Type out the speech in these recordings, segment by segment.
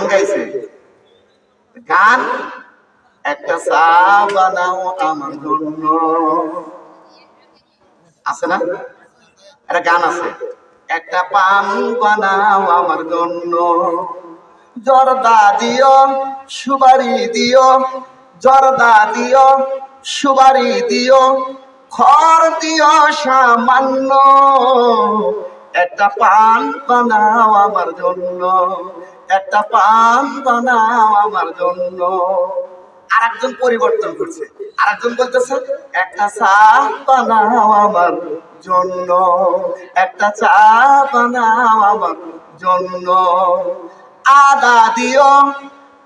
গান গাইছে। গান, একটা চা বানাও আমার জন্য। আছে না? একটা গান আছে। একটা পান বানাও আমার জন্য। জর্দা দিও সুবারি দিও, জর্দা দিও সুবারি দিও, খড় দিও সামান্য। একটা পান বানাও আমার জন্য। একটা পান বানাও আমার জন্য। আর একজন পরিবর্তন করছে। আর একজন বলতেছে, একটা চা বানাও আমার জন্য। একটা চা বানাও আমার জন্য। আদা দিও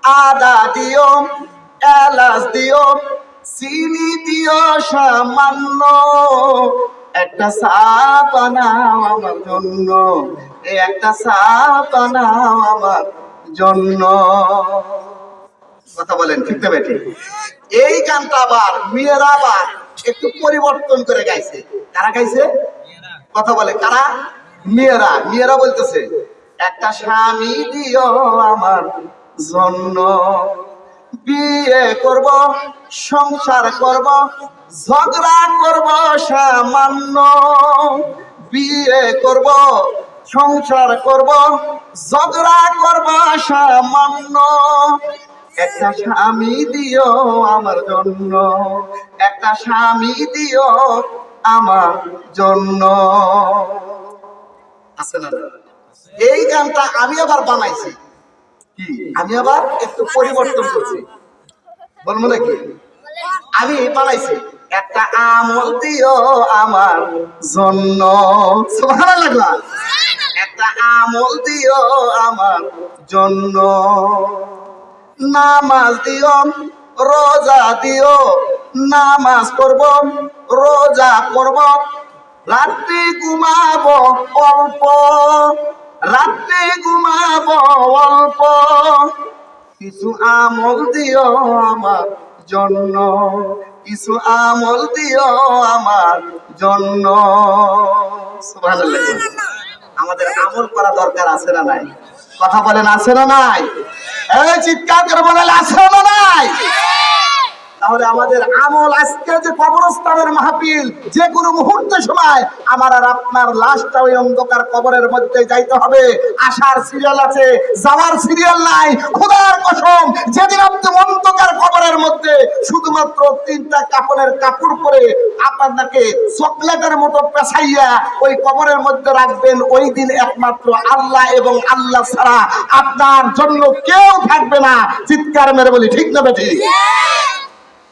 আদা দিও, এলাচ দিও, চিনি দিও সামান্য। একটা চা বানাও আমার জন্য। একটা চা বানাও আমার জন্য। কথা বলেন, ঠিক বেটি? এই গানটা আবার মেয়েরা আবার একটু পরিবর্তন করে গাইছে। কারা গাইছে? কথা বলে, কারা? মেয়েরা মেয়েরা বলতেছে, একটা স্বামী দিও আমার জন্য। বিয়ে করব সংসার করব, ঝগড়া করব, সামান্য বিয়ে করব, সংসার করব, ঝগড়া করব, সামান্য। একটা স্বামী দিও আমার জন্য, একটা স্বামী দিও আমার জন্য। আছে না এই গানটা আমি আবার বানাইছি। আমি আবার একটু পরিবর্তন করছি। বলব নাকি আমি বানাইছি। একটা আমল দিও আমার জন্য। সুবহানাল্লাহ একটা আমল দিও আমার জন্য। নামাজ দিও, রোজা দিও, নামাজ করব রোজা করব রাত্রি ঘুমাবো অল্প। রাত্রি ঘুমাবো অল্প। কিছু আমল দিও আমার জন্য, কিছু আমল দিও আমার জন্য। আমাদের আমল করা দরকার আছে না নাই? কথা বলেন, আছে না নাই? এই চিৎকার করে বলেন, আছে না নাই? তাহলে আমাদের আমল আজকে যে কবরস্থানের মাহফিল, যে কোনো মুহূর্তে সময় আমার আর আপনার লাশটা ওই অন্ধকার কবরের মধ্যে যাইতে হবে। আসার সিরিয়াল আছে, যাওয়ার সিরিয়াল নাই, খোদার কসম, যেদিন আপনি অন্ধকার কবরের মধ্যে শুধুমাত্র তিনটা কাপড়ের কাপড় পরে আপনাকে চকলেটের মতো পেছাইয়া ওই কবরের মধ্যে রাখবেন, ওই দিন একমাত্র আল্লাহ এবং আল্লাহ ছাড়া আপনার জন্য কেউ থাকবে না। চিৎকার মেরে বলি, ঠিক না বেঠি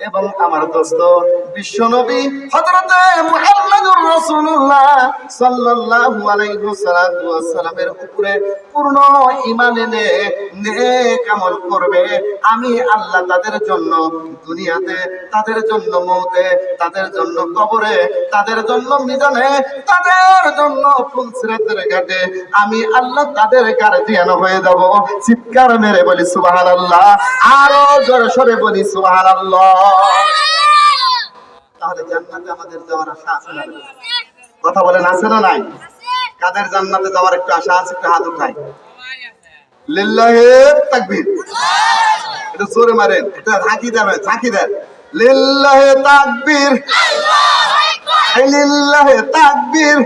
এবং আমার দোস্ত বিশ্ব নবী হযরতে রাসূলুল্লাহ সাল্লাল্লাহু আলাইহি উপরে পূর্ণ ঈমান এনে নেক আমল করবে। আমি আল্লাহ তাদের জন্য দুনিয়াতে, তাদের জন্য তাদের জন্য কবরে, তাদের জন্য মিজানে, তাদের জন্য ঘাটে আমি আল্লাহ তাদের গার্জিয়ান হয়ে যাব। চিৎকার মেরে বলি সুবহানাল্লাহ, আরও জোরে সরে বলি সুবহানাল্লাহ। কথা বলেন, আছে না নাই? কাদের জান্নাতে যাওয়ার একটু আশা আছে? একটু হাত উঠাই। জোরে মারেন। ঝাঁকি দেবে ঝাঁকি দেন। লিল্লাহে তাকবীর। লিল্লাহে তাকবীর।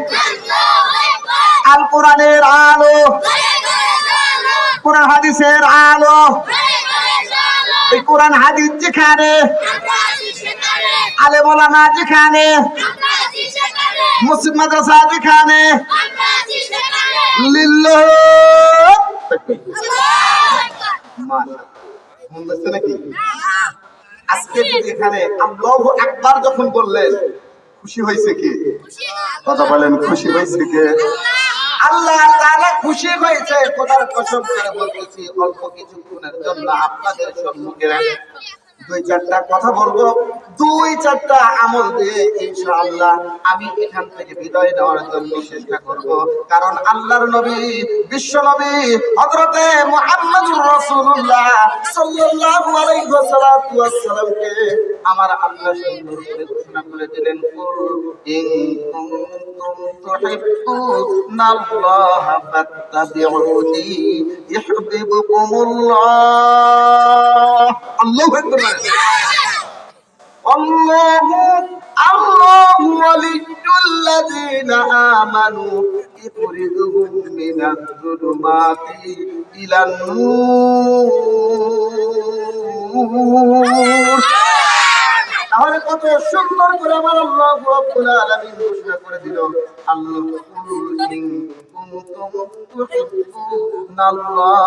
আল কোরআনের আলো। কোরআন হাদিসের আলো। এই কোরআন হাদিস যেখানে আলে মোলানা যেখানে মুসলিম মাদ্রাসা যেখানে আজকে এখানে আল্লাহু একবার যখন বললেন খুশি হয়েছে কি? কথা বলেন খুশি হয়েছে কে? আল্লাহ তারা খুশি হয়েছে খোদার কসম করে বলতেছি অল্প কিছুক্ষণের জন্য আপনাদের সম্মুখে দুই চারটা কথা বলব। দুই চারটা আমল দিয়ে ইনশাআল্লাহ আমি এখান থেকে বিদায় নেওয়ার জন্য চেষ্টা করব। কারণ আল্লাহর নবী, বিশ্ব নবী, হযরতে মুহাম্মদুর রাসূলুল্লাহ সাল্লাল্লাহু আলাইহি ওয়াসাল্লামকে আমার আল্লাহ সুন্দর করে ঘোষণা করে দিলেন ইন কুনতুম তুহিব্বুনাল্লাহ ফাত্তাবিউনি ইউহিব্বুকুমুল্লাহ। আল্লাহু আকবার। الله الله ولي الذين آمنوا يخرجهم من الظلمات إلى النور তাহলে কত সুন্দর করে আমার আল্লাহ রব্বুল আলামিন ঘোষণা করে দিল আল্লাহ কুল ইন কুনতুম তুহিব্বুনাল্লাহ